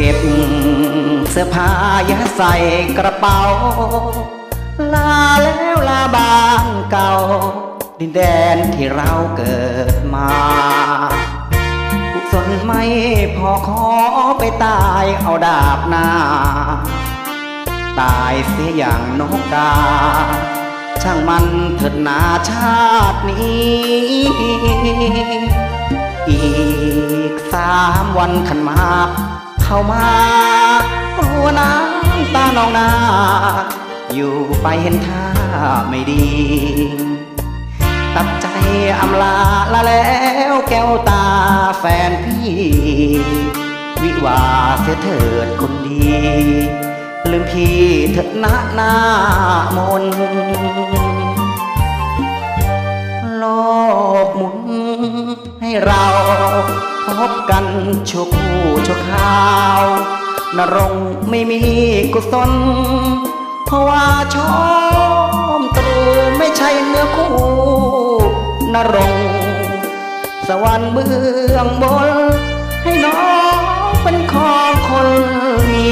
ก็บเสื้อผ้ายาใส่กระเป๋า ลาแล้วลาบ้างเก่า ดินแดนที่เราเกิดมากุศลไม่พอขอไปตายเอาดาบหน้า ตายเสียอย่างนกกา ช่างมันเถิดนาชาตินี้อีกสามวันขันมา เข้ามาหัวน้ำตานองนาอยู่ไปเห็นท่าไม่ดี ตัดใจอำลาละแล้วแก้วตาแฟนพี่ วิวาเสียเถิดคนดี ลืมพี่เถิดนะหน้ามนโลกหมุนให้เรา พบกันชั่วคู่ชั่วคราว นรงไม่มีกุศล เพราะว่าชอมตรูไม่ใช่เนื้อคู่ นรง สวรรค์เบื้องบน ให้น้องเป็นของคนมี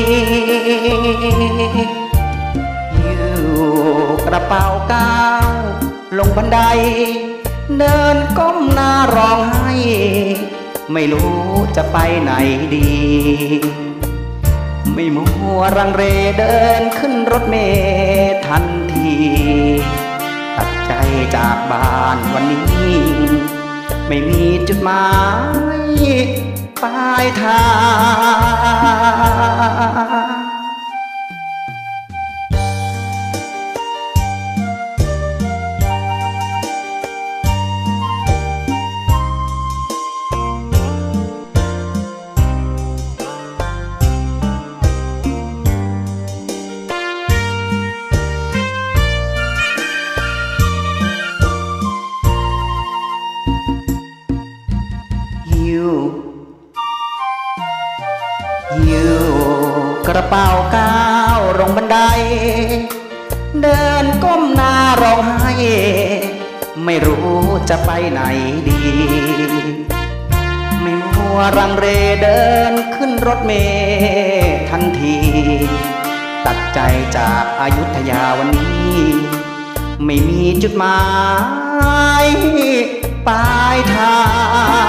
อยู่กระเป๋าก้าวลงบันได เดินก้มหน้าร้องไห้ ไม่รู้จะไปไหนดี ไม่มัวรังเรเดินขึ้นรถเมล์ทันที ตัดใจจากบ้านวันนี้ ไม่มีจุดหมายปลายทาง หิวหิวกระเป๋าก้าวลงบันได เดินก้มหน้าร้องไห้ ไม่รู้จะไปไหนดี ไม่มัวรังเรเดินขึ้นรถเมล์ทันที ตัดใจจากอายุทยาวันนี้ ไม่มีจุดหมายปลายทาง